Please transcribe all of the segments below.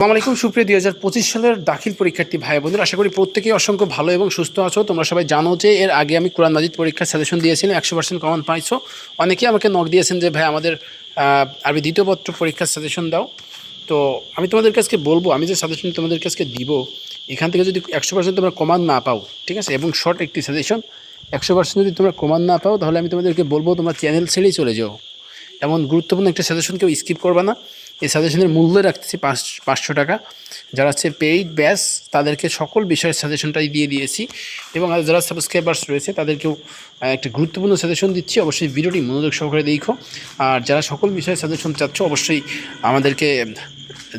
আসসালামু আলাইকুম, সুপ্রিয় দুই হাজার পঁচিশ সালের দাখিল পরীক্ষার্থী ভাই বোনদের আশা করি প্রত্যেকেই অসংখ্য ভালো এবং সুস্থ আছো। তোমরা সবাই জানো যে এর আগে আমি কোরআন মাজিদ পরীক্ষার সাজেশন দিয়েছিলাম, একশো পার্সেন্ট কমন পাইছো। অনেকেই আমাকে নক দিয়েছেন যে, ভাই, আমাদের আরবি দ্বিতীয় পত্র পরীক্ষার সাজেশন দাও। তো আমি তোমাদের কাছকে বলব, আমি যে সাজেশন তোমাদের কাছকে দিব, এখান থেকে যদি একশো পার্সেন্ট তোমরা কমান না পাও, ঠিক আছে? এবং শর্ট একটি সাজেশন একশো পার্সেন্ট যদি তোমরা কমান না পাও, তাহলে আমি তোমাদেরকে বলব, তোমরা চ্যানেল ছেড়েই চলে যাও। এমন গুরুত্বপূর্ণ একটা সাজেশন কেউ স্কিপ করবে না। এই সাজেশনের মূল্য রাখতেছি পাঁচ, পাঁচশো টাকা। যারা হচ্ছে পেইড ব্যাস তাদেরকে সকল বিষয়ের সাজেশনটাই দিয়ে দিয়েছি। এবং আর যারা সাবস্ক্রাইবার্স রয়েছে, তাদেরকেও একটা গুরুত্বপূর্ণ সাজেশন দিচ্ছি। অবশ্যই ভিডিওটি মনোযোগ সহকারে দেখো। আর যারা সকল বিষয়ে সাজেশন চাচ্ছ, অবশ্যই আমাদেরকে,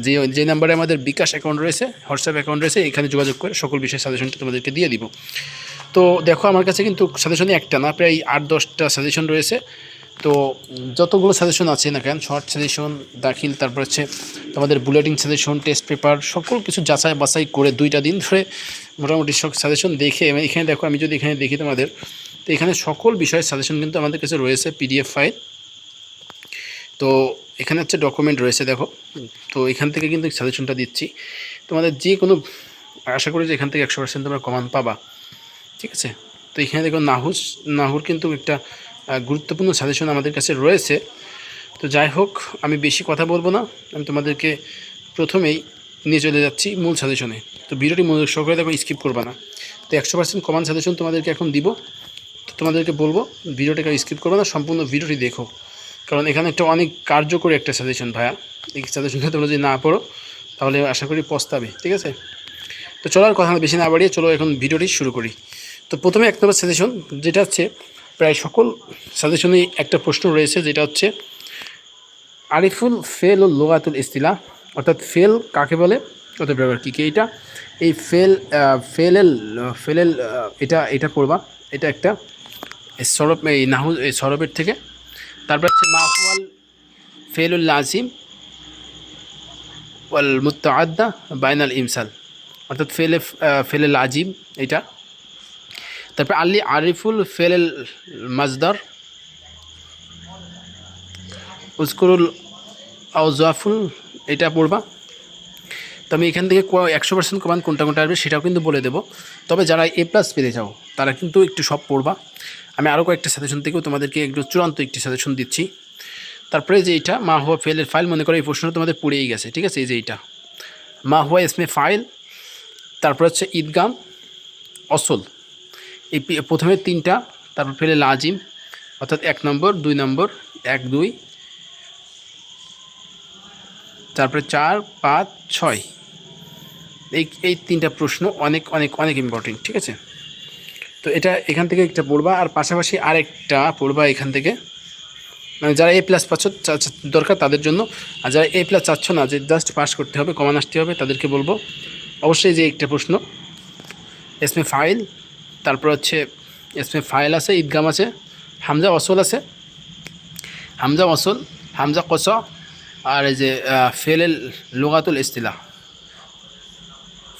যে যে নাম্বারে আমাদের বিকাশ অ্যাকাউন্ট রয়েছে হোয়াটসঅ্যাপ অ্যাকাউন্ট রয়েছে, এখানে যোগাযোগ করে সকল বিষয়ের সাজেশনটা তোমাদেরকে দিয়ে দিব। তো দেখো, আমার কাছে কিন্তু সাজেশনই একটা না, প্রায় আট, দশটা সাজেশন রয়েছে। তো যতগুলো সাজেশন আছে না কেন শর্ট সাজেশন দাখিল, তারপর হচ্ছে তোমাদের বুলেটিন সাজেশন টেস্ট পেপার সকল কিছু যাচাই বাছাই করে দুইটা দিন ধরে মোটামুটি সব সাজেশন দেখে এখানে দেখো, আমি যদি এখানে দেখি তোমাদের, তো এখানে সকল বিষয়ের সাজেশন কিন্তু আমাদের কাছে রয়েছে পিডিএফ ফাইল তো এখানে হচ্ছে ডকুমেন্ট রয়েছে দেখো, তো এখান থেকে কিন্তু সাজেশনটা দিচ্ছি। তোমাদের যে কোনো, আশা করি যে এখান থেকে একশো পার্সেন্ট তোমরা কমান পাবা। ঠিক আছে? তো এখানে দেখো নাহুস, নাহুর কিন্তু একটা গুরুত্বপূর্ণ সাজেশন আমাদের কাছে রয়েছে। তো যাই হোক, আমি বেশি কথা বলব না। আমি তোমাদেরকে প্রথমেই নিয়ে চলে যাচ্ছি মূল সাজেশনে। তো ভিডিওটি মনোযোগ সহকারে দেখো স্কিপ করবা না। তো একশো পার্সেন্ট কমান সাজেশন তোমাদেরকে এখন দিব। তো তোমাদেরকে বলব, ভিডিওটাকে স্কিপ করবে না, সম্পূর্ণ ভিডিওটি দেখো। কারণ এখানে একটা অনেক কার্যকরী একটা সাজেশন ভাইয়া। এই সাজেশনটা তোমরা যদি না পড়ো, তাহলে আশা করি পস্তাবে, ঠিক আছে? তো চলার কথা বেশি না বাড়িয়ে চলো এখন ভিডিওটি শুরু করি। তো প্রথমে এক নম্বর সাজেশন, যেটা হচ্ছে প্রায় সকল সাজেশনেই একটা প্রশ্ন রয়েছে, যেটা হচ্ছে, আরিফুল ফেল ও লোগাতুল ইস্তিলা, অর্থাৎ ফেল কাকে বলে? কত প্রকার কী কী এইটা এই ফেল ফেলেল ফেলেল এটা এটা পড়বা। এটা একটা সরব, এই নাহু এই সরবের থেকে। তারপর হচ্ছে মাহুয়াল ফেলুল লাজিম ওয়াল মুত্তাআদ্দা বাইনাল ইমসাল। অর্থাৎ ফেলে ফেলেল আজিম এটা। তারপর আল্লি আরিফুল ফেলেল মাজদার উস্কুরুল আউজাফুল এটা পড়বা। তো আমি এখান থেকে একশো পার্সেন্ট কমান কোনটা কোনটা আসবে সেটাও কিন্তু বলে দেবো। তবে যারা এ প্লাস পেতে চাও, তারা কিন্তু একটু সব পড়বা। আমি আরও কয়েকটা সাজেশন থেকেও তোমাদেরকে একটু চূড়ান্ত একটি সাজেশন দিচ্ছি। তারপরে যে এইটা, মা হুয়া ফেলের ফাইল মনে করো এই প্রশ্নটা তোমাদের পড়েই গেছে, ঠিক আছে? এই যে এইটা। মা হুয়া ইসমে ফাইল তারপর হচ্ছে ঈদগাম, অসল। এই প্রথমে তিনটা, তারপর ফেলে লাজিম, অর্থাৎ এক নম্বর, দুই নম্বর, এক, দুই, তারপরে চার, পাঁচ, ছয়। এই এই তিনটা প্রশ্ন অনেক অনেক অনেক ইম্পর্টেন্ট ঠিক আছে? তো এটা এখান থেকে একটা পড়বা, আর পাশাপাশি আরেকটা পড়বা এখান থেকে। মানে যারা এ প্লাস পাচ্ছ দরকার তাদের জন্য। আর যারা এ প্লাস চাচ্ছ না, যে জাস্ট পাস করতে হবে কমান আসতে হবে, তাদেরকে বলব। অবশ্যই যে একটা প্রশ্ন এসমে ফাইল তারপর হচ্ছে এসমে ফাইল আছে, ঈদগাম আছে, হামজা অসল আছে। হামজা অসল, হামজা কস, আর এই যে ফেলেল লোগাতুল ইস্তিলা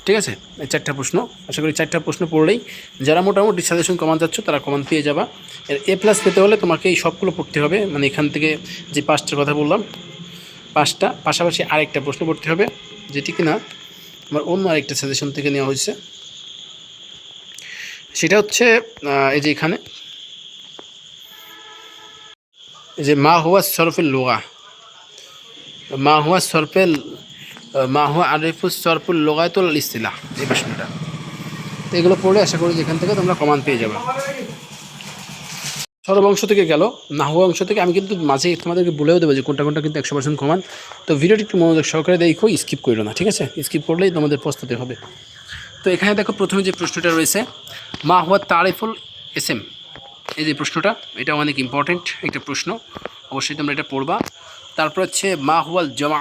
ঠিক আছে? এই চারটা প্রশ্ন, আশা করি চারটা প্রশ্ন পড়লেই যারা মোটামুটি সাজেশন কমান যাচ্ছ, তারা কমান পেয়ে যাবা। এর এ প্লাস পেতে হলে তোমাকে এই সবগুলো পড়তে হবে মানে এখান থেকে যে পাঁচটার কথা বললাম, পাঁচটা, পাশাপাশি আরেকটা প্রশ্ন পড়তে হবে, যেটি কিনা আমার অন্য আরেকটা সাজেশন থেকে নেওয়া হয়েছে। সেটা হচ্ছে এই যে এখানে। এই যে মা হুয়া সরফের লোগা। মা হুয়া সরফেল মা হুয়া আরিফুস সরফুল লোগায়তুল ইস্তিলা এই প্রশ্নটা। তো এগুলো পড়লে আশা করি যেখান থেকে তোমরা কমান পেয়ে যাবে। সরব অংশ থেকে গেল নাহু অংশ থেকে। আমি কিন্তু মাঝে তোমাদেরকে বলেও দেবো যে কোনটা কোনটা কিন্তু একশো পার্সেন্ট কমান তো ভিডিওটি একটু মনোযোগ সহকারে দেখো, স্কিপ করো না, ঠিক আছে? স্কিপ করলেই তোমাদের প্রস্তুতি হবে। তো এখানে দেখো প্রথমে যে প্রশ্নটা রয়েছে, মা হুয়া তারিফুল এস এম এই যে প্রশ্নটা, এটা অনেক ইম্পর্টেন্ট একটা প্রশ্ন। অবশ্যই তোমরা এটা পড়বা। তারপর হচ্ছে মা হুয়াল জমা,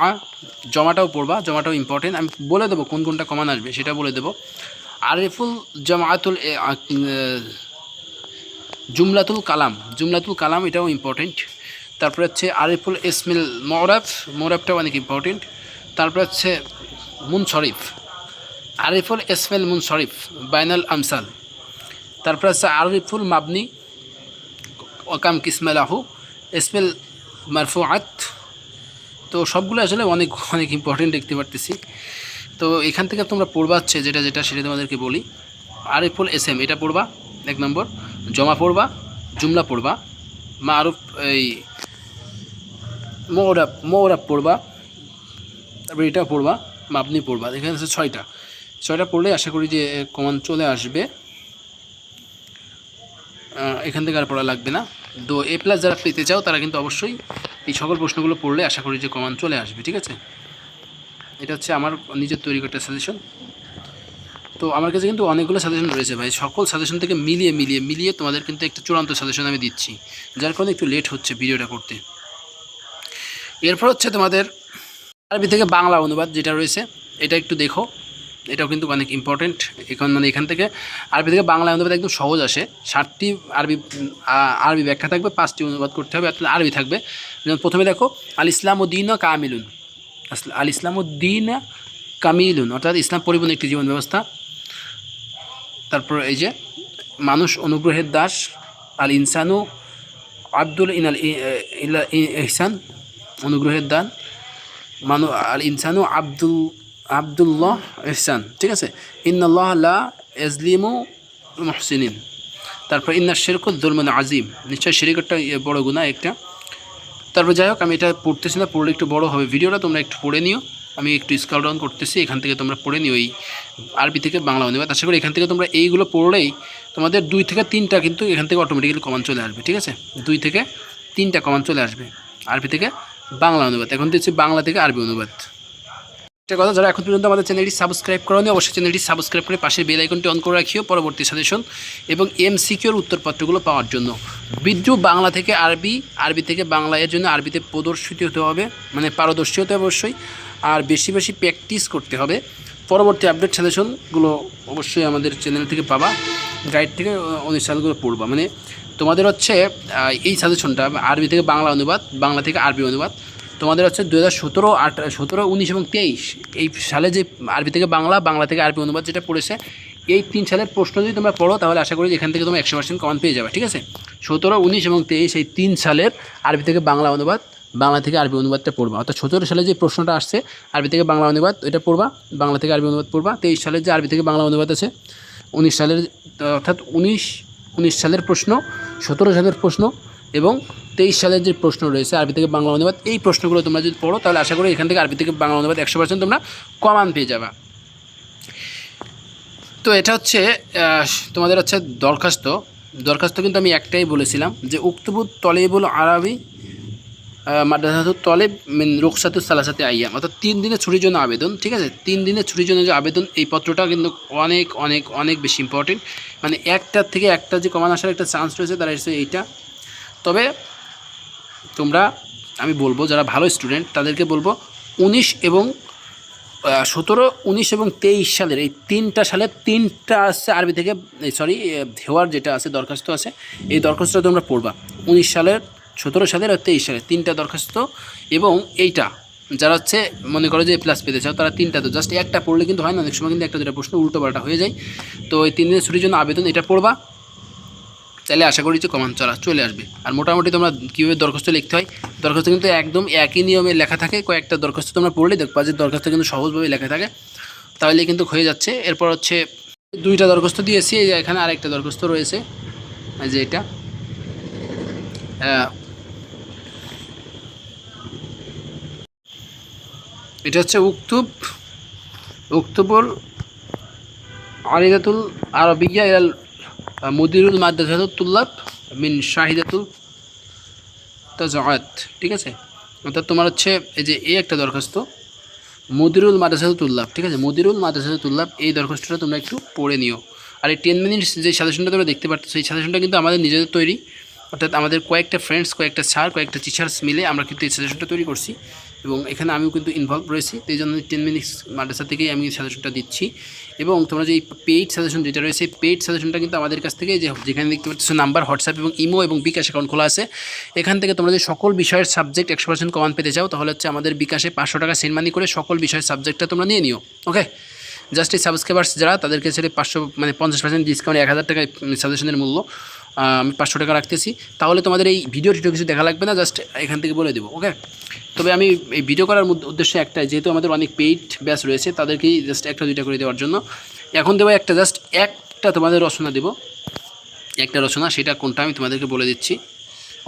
জমাটাও পড়বা, জমাটাও ইম্পর্টেন্ট আমি বলে দেবো কোন কোনটা কমান আসবে, সেটা বলে দেবো। আরিফুল জামাতুল জুমলাতুল কালাম। জুমলাতুল কালাম এটাও ইম্পর্টেন্ট তারপরে হচ্ছে আরিফুল ইসমিল মৌরাফ মৌরাফটাও অনেক ইম্পর্টেন্ট তারপরে হচ্ছে মুন শরীফ আরিফুল মুন শরীফ বাইনাল আমসাল। তারপরে হচ্ছে আরিফুল মাবনি ওকাম কিসমেলাহু ইসমিল মারফুআত। তো সবগুলো আসলে অনেক অনেক ইম্পর্টেন্ট দেখতে পারতেছি। তো এখান থেকে তোমরা পড়বা হচ্ছে যেটা যেটা সেটা তোমাদেরকে বলি। আরিফুল এস এম এটা পড়বা, এক নম্বর। জমা পড়বা, জুমলা পড়বা। মা আরুফ এই মৌরাব মৌরাব পড়বা। তারপরে এটা পড়বা মাপনি পড়বা। এখানে আছে ছয়টা। ছয়টা পড়লে আশা করি যে কমান চলে আসবে। এখান থেকে আর পড়া লাগবে না। তো এ প্লাস যারা পেতে চাও, তারা কিন্তু অবশ্যই এই সকল প্রশ্নগুলো পড়লে আশা করি যে কমান চলে আসবে, ঠিক আছে? এটা হচ্ছে আমার নিজের তৈরি করা সাজেশন তো আমার কাছে কিন্তু অনেকগুলো সাজেশন রয়েছে ভাই। সকল সাজেশন থেকে মিলিয়ে মিলিয়ে মিলিয়ে তোমাদের কিন্তু একটা চূড়ান্ত সাজেশন আমি দিচ্ছি। যার কারণে একটু লেট হচ্ছে ভিডিওটা করতে। এরপর হচ্ছে তোমাদের আরবি থেকে বাংলা অনুবাদ যেটা রয়েছে, এটা একটু দেখো। এটাও কিন্তু অনেক ইম্পর্টেন্ট এখন মানে এখান থেকে আরবি থেকে বাংলা অনুবাদ একদম সহজ আসে। ষাটটি আরবি আরবি ব্যাখ্যা থাকবে, পাঁচটি অনুবাদ করতে হবে অর্থাৎ আরবি থাকবে। যেমন প্রথমে দেখো আল ইসলাম উদ্দিন কামিলুন। আল ইসলাম উদ্দিন কামিলুন, অর্থাৎ ইসলাম পরিপূর্ণ একটি জীবন ব্যবস্থা। তারপর এই যে, মানুষ অনুগ্রহের দাস আল ইনসানু আব্দুল ইনাল ইহসান অনুগ্রহের দান। মানু আল ইনসানু আব্দুল আবদুল্লাহ ইহসান, ঠিক আছে? ইন্নাল্লাহ লা এজলিমু মহসিনিন। তারপর ইন্না শেরকুদ দুলমান আজিম। নিশ্চয় শেরিকটা বড় গুণা একটা। তারপর যাই হোক, আমি এটা পড়তেছি না, পড়লে একটু বড় হবে ভিডিওটা, তোমরা একটু পড়ে নিও। আমি একটু স্কল ডাউন করতেছি, এখান থেকে তোমরা পড়ে নিও এই আরবি থেকে বাংলা অনুবাদ। আশা করি এখান থেকে তোমরা এইগুলো পড়লেই তোমাদের দুই থেকে তিনটা কিন্তু এখান থেকে অটোমেটিক্যালি কমান চলে আসবে, ঠিক আছে? দুই থেকে তিনটা কমান চলে আসবে, আরবি থেকে বাংলা অনুবাদ। এখন দিচ্ছি বাংলা থেকে আরবি অনুবাদ। একটা কথা, যারা এখন পর্যন্ত আমাদের চ্যানেলটি সাবস্ক্রাইব করো অবশ্যই চ্যানেলটি সাবস্ক্রাইব করে পাশের বেল আইকনটি অন করে রাখিও। পরবর্তী সাজেশন এবং এম সিকিউর উত্তরপত্রগুলো পাওয়ার জন্য। বিদ্রুপ বাংলা থেকে আরবি আরবি থেকে বাংলা এর জন্য আরবিতে প্রদর্শিত হতে হবে মানে পারদর্শী হতে অবশ্যই, আর বেশি বেশি প্র্যাকটিস করতে হবে। পরবর্তী আপডেট সাজেশনগুলো অবশ্যই আমাদের চ্যানেল থেকে পাবা, গাইড থেকে অনুষ্ঠানগুলো পড়বা। মানে তোমাদের হচ্ছে এই সাজেশনটা আরবি থেকে বাংলা অনুবাদ, বাংলা থেকে আরবি অনুবাদ তোমাদের হচ্ছে দু হাজার সতেরো, আট, সতেরো, উনিশ এবং তেইশ, এই সালে যে আরবি থেকে বাংলা বাংলা থেকে আরবি অনুবাদ যেটা পড়েছে, এই তিন সালের প্রশ্ন যদি তোমরা পড়ো, তাহলে আশা করি এখান থেকে তোমরা একশো পার্সেন্ট কমান পেয়ে যাবে, ঠিক আছে? সতেরো, উনিশ এবং তেইশ, এই তিন সালের আরবি থেকে বাংলা অনুবাদ, বাংলা থেকে আরবি অনুবাদটা পড়বা। অর্থাৎ সতেরো সালে যে প্রশ্নটা আসছে, আরবি থেকে বাংলা অনুবাদ, এটা পড়বা, বাংলা থেকে আরবি অনুবাদ পড়বা, তেইশ সালের যে আরবি থেকে বাংলা অনুবাদ আছে, উনিশ সালের, অর্থাৎ উনিশ উনিশ সালের প্রশ্ন, সতেরো সালের প্রশ্ন এবং তেইশ সালের যে প্রশ্ন রয়েছে আরবি থেকে বাংলা অনুবাদ, এই প্রশ্নগুলো তোমরা যদি পড়ো, তাহলে আশা করি এখান থেকে আরবি থেকে বাংলা অনুবাদ একশো পার্সেন্ট তোমরা কমান পেয়ে যাবা। তো এটা হচ্ছে তোমাদের হচ্ছে দরখাস্ত। দরখাস্ত কিন্তু আমি একটাই বলেছিলাম যে উক্তবুত তলেবুল আরবি মাদ্রাসাতুল তলেব মিন রুকসাতুল সালাসাতে আইয়াম। অর্থাৎ তিন দিনের ছুটির জন্য আবেদন, ঠিক আছে? তিন দিনের ছুটির জন্য যে আবেদন, এই পত্রটা কিন্তু অনেক অনেক অনেক বেশি ইম্পর্টেন্ট মানে একটার থেকে একটা যে কমান আসার একটা চান্স রয়েছে, তারা হচ্ছে এইটা তবে তোমরা, আমি বলব যারা ভালো স্টুডেন্ট তাদেরকে বলব উনিশ এবং সতেরো, উনিশ এবং তেইশ সালের এই তিনটা সালের তিনটা আছে আরবি থেকে সরি ধেওয়ার যেটা আছে, দরখাস্ত আছে, এই দরখাস্তটা তোমরা পড়বা। উনিশ সালের, সতেরো সালের আর তেইশ সালের তিনটা দরখাস্ত এবং এইটা, যারা হচ্ছে মনে করো যে প্লাস পেতে চাও, তারা তিনটা তো জাস্ট একটা পড়লে কিন্তু হয় না, অনেক সময় কিন্তু একটা দুটা প্রশ্ন উল্টো পাল্টা হয়ে যায়। তো এই তিন দিনের ছুটির জন্য আবেদন এটা পড়বা। তাহলে আশা করি যে কমান চলা, চলে আসবে। আর মোটামুটি তোমরা কীভাবে দরখাস্ত লিখতে হয়, দরখাস্ত কিন্তু একদম একই নিয়মে লেখা থাকে, কয়েকটা দরখাস্ত তোমরা পড়লে দেখবা যে দরখাস্ত কিন্তু সহজভাবে লেখা থাকে। তাহলে কিন্তু হয়ে যাচ্ছে। এরপর হচ্ছে দুইটা দরখাস্ত দিয়েছি, এই যে এখানে আরেকটা দরখাস্ত রয়েছে যে এটা। এটা হচ্ছে উক্তুব উক্তুবুল আরিদাতুল আরবিয়া ইলাল মুদিরুল মাদ্রাসাতুল তুল্লাব মিন শাহিদাতুল তাজাত ঠিক আছে? অর্থাৎ তোমার হচ্ছে এই যে এই একটা দরখাস্ত, মুদিরুল মাদ্রাসাতুল তুল্লাব। ঠিক আছে? মুদিরুল মাদ্রাসাতুল তুল্লাব, এই দরখাস্তটা তোমরা একটু পড়ে নিও। আর এই টেন মিনিটস যে সাজেশনটা তোমরা দেখতে পাচ্ছ সেই সাজেশনটা কিন্তু আমাদের নিজেদের তৈরি। অর্থাৎ আমাদের কয়েকটা ফ্রেন্ডস কয়েকটা স্যার কয়েকটা টিচার্স মিলে আমরা কিন্তু এই সাজেশনটা তৈরি করছি। এবং এখানে আমিও কিন্তু ইনভলভ রয়েছি, তো এই জন্য টেন মিনিটস মাদ্রাসা থেকেই আমি সাজেশনটা দিচ্ছি। এবং তোমরা যে পেইড সাজেশন যেটা রয়েছে পেইড সাজেশনটা কিন্তু আমাদের কাছ থেকে যে যেখানে দেখতে পাচ্ছ নাম্বার হোয়াটসঅ্যাপ এবং ইমো এবং বিকাশ অ্যাকাউন্ট খোলা আছে, এখান থেকে তোমরা যে সকল বিষয়ের সাবজেক্ট একশো পার্সেন্ট কমান পেতে চাও, তাহলে হচ্ছে আমাদের বিকাশে পাঁচশো টাকা সেন্ড মানি করে সকল বিষয়ের সাবজেক্টটা তোমরা নিয়ে নিও ওকে জাস্ট এই সাবস্ক্রাইবার্স যারা, তাদেরকে ছেড়ে পাঁচশো মানে পঞ্চাশ পার্সেন্ট ডিসকাউন্ট এক হাজার টাকায় সাজেশনের মূল্য। আমি, পাঁচশো টাকা রাখতেছি। তাহলে তোমাদের এই ভিডিও টিডিও কিছু দেখা লাগবে না জাস্ট এখান থেকে বলে দেবো ওকে তবে আমি এই ভিডিও করার উদ্দেশ্য একটাই, যেহেতু আমাদের অনেক পেইড ব্যাচ রয়েছে, তাদেরকেই জাস্ট একটা দুইটা করে দেওয়ার জন্য। এখন দেবো একটা জাস্ট একটা তোমাদের রচনা দেবো। একটা রচনা, সেটা কোনটা আমি তোমাদেরকে বলে দিচ্ছি।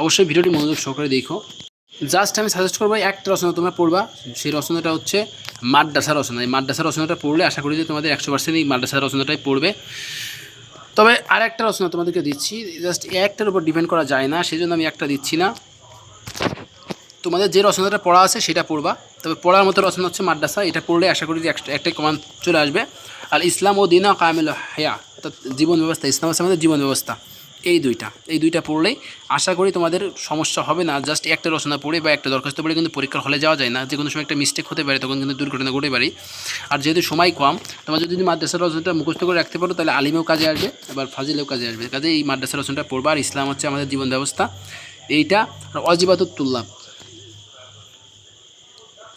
অবশ্যই ভিডিওটি মনোযোগ সহকারে দেখো। জাস্ট আমি সাজেস্ট করব, একটা রচনা তোমরা পড়বা, সেই রচনাটা হচ্ছে মাদ্রাসা রচনা। এই মাদ্রাসা রচনাটা পড়লে আশা করি যে তোমাদের একশো পার্সেন্ট এই মাদ্রাসা রচনাটাই পড়বে। তবে আর একটা রচনা তোমাদেরকে দিচ্ছি। জাস্ট একটার উপর ডিপেন্ড করা যায় না সেই জন্য আমি একটা দিচ্ছি না। তোমাদের যে রচনাটা পড়া আছে সেটা পড়বা। তবে পড়ার মতো রচনা হচ্ছে মাদ্রাসা, এটা পড়লে আশা করি যে একটা- একটাই কমান চলে আসবে। আর ইসলাম ও দিনা কামিল হেয়া, অর্থাৎ জীবন ব্যবস্থা, ইসলাম আছে আমাদের জীবন ব্যবস্থা। এই দুইটা এই দুইটা পড়লেই আশা করি তোমাদের সমস্যা হবে না। জাস্ট একটা রচনা পড়ে বা একটা দরখাস্ত পড়ে কিন্তু পরীক্ষার হলে যাওয়া যায় না। যে কোনো সময় একটা মিস্টেক হতে পারে, তখন কিন্তু দুর্ঘটনা ঘটে পারে। আর যেহেতু সময় কম, তোমার যদি মাদ্রাসার রচনাটা মুখস্থ করে রাখতে পারো, তাহলে আলিমেও কাজে আসবে এবার ফাজিলেও কাজে আসবে। কাজে এই মাদ্রাসা রচনাটা পড়বা, আর ইসলাম হচ্ছে আমাদের জীবন ব্যবস্থা। এইটা আর অজিবাতুল্লাহ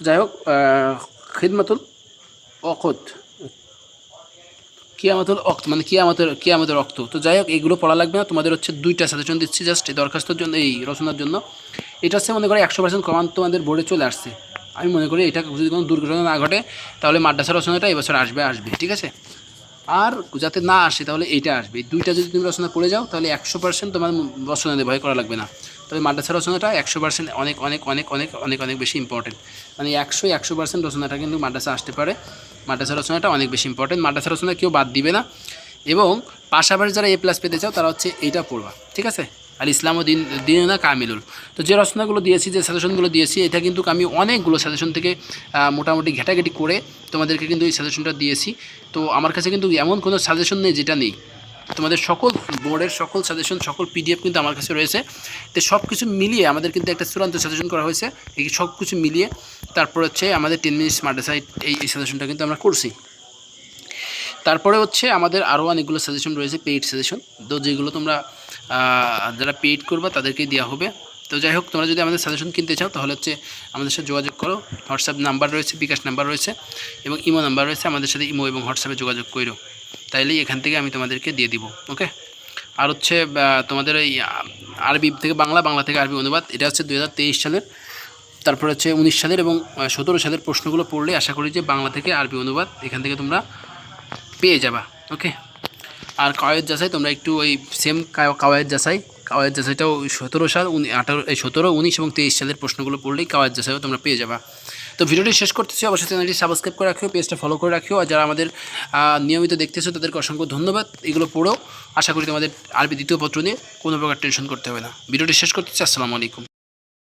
যাই হোক খিদমাতুল অকত কিয়ামতুল অক্ত মানে কিয়ামতের কিয়ামতের রক্ত তো যাই হোক, এগুলো পড়া লাগবে না। তোমাদের হচ্ছে দুইটা সাজেশন দিচ্ছি জাস্ট এই দরখাস্তর জন্য, এই রচনার জন্য। এটা হচ্ছে মনে করো একশো পার্সেন্ট কমান তোমাদের বোর্ডে চলে আসছে। আমি মনে করি এটা যদি কোনো দুর্ঘটনা না ঘটে, তাহলে মাদ্রাসা রচনাটা এবছর আসবে আসবে, ঠিক আছে? আর যাতে না আসে, তাহলে এইটা আসবে। দুইটা যদি তুমি রচনা পড়ে যাও, তাহলে একশো পার্সেন্ট তোমার রচনা দিয়ে ভয় করা লাগবে না। তবে মাদ্রাসা রচনাটা একশো পার্সেন্ট অনেক অনেক অনেক অনেক অনেক অনেক বেশি ইম্পর্টেন্ট মানে একশো একশো পার্সেন্ট রচনাটা কিন্তু মাদ্রাসা আসতে পারে। মাদ্রাসা রচনাটা অনেক বেশি ইম্পর্টেন্ট মাদ্রাসা রচনা কেউ বাদ দিবে না। এবং পাশাপাশি যারা এ প্লাস পেতে চাও, তারা হচ্ছে এইটা পড়বা। ঠিক আছে? আর ইসলাম ও দিন না কামিলুল। তো যে রচনাগুলো দিয়েছি, যে সাজেশনগুলো দিয়েছি, এটা কিন্তু আমি অনেকগুলো সাজেশন থেকে মোটামুটি ঘেটাঘেটি করে তোমাদেরকে কিন্তু এই সাজেশনটা দিয়েছি। তো আমার কাছে কিন্তু এমন কোনো সাজেশন নেই যেটা নেই। তোমাদের সকল বোর্ডের সকল সাজেশন সকল পিডিএফ কিন্তু আমার কাছে রয়েছে। তো সব কিছু মিলিয়ে আমাদের কিন্তু একটা চূড়ান্ত সাজেশন করা হয়েছে। এই সব কিছু মিলিয়ে তারপর হচ্ছে আমাদের টেন মিনিটস মার্ডাসাইট এই সাজেশনটা কিন্তু আমরা করছি। তারপরে হচ্ছে আমাদের আরও অনেকগুলো সাজেশন রয়েছে পেইড সাজেশন তো যেগুলো তোমরা যারা পেইড করবা তাদেরকেই দেওয়া হবে। তো যাই হোক, তোমরা যদি আমাদের সাজেশন কিনতে চাও তাহলে হচ্ছে আমাদের সাথে যোগাযোগ করো। হোয়াটসঅ্যাপ নাম্বার রয়েছে, বিকাশ নাম্বার রয়েছে এবং ইমো নাম্বার রয়েছে। আমাদের সাথে ইমো এবং হোয়াটসঅ্যাপে যোগাযোগ করো তাইলেই এখান থেকে আমি তোমাদেরকে দিয়ে দিব ওকে আর হচ্ছে তোমাদের আহ, আরবি থেকে বাংলা বাংলা থেকে আরবি অনুবাদ এটা হচ্ছে দুই হাজার তেইশ সালের তারপর হচ্ছে উনিশ সালের এবং সতেরো সালের প্রশ্নগুলো পড়লে আশা করি যে বাংলা থেকে আরবি অনুবাদ এখান থেকে তোমরা পেয়ে যাবা ওকে আর কাওয়ায়দ যাচাই তোমরা একটু ওই সেম কাওয়ায়দ যাচাই কাওয়ায়দ যাচাইটাও সতেরো সাল উনি আঠারো সতেরো উনিশ এবং তেইশ সালের প্রশ্নগুলো পড়লেই কাওয়ায়দ যাচাইও তোমরা পেয়ে যাবা। তো ভিডিওটি শেষ করতেছি। অবশ্যই চ্যানেলটি সাবস্ক্রাইব করে রাখিও পেজটা ফলো করে রাখিও। আর যারা আমাদের নিয়মিত দেখতেছো, তাদেরকে অসংখ্য ধন্যবাদ। এগুলো পড়েও আশা করি তোমাদের আরবি দ্বিতীয় পত্র নিয়ে কোনো প্রকার টেনশন করতে হবে না। ভিডিওটি শেষ করতেছি, আসসালামু আলাইকুম।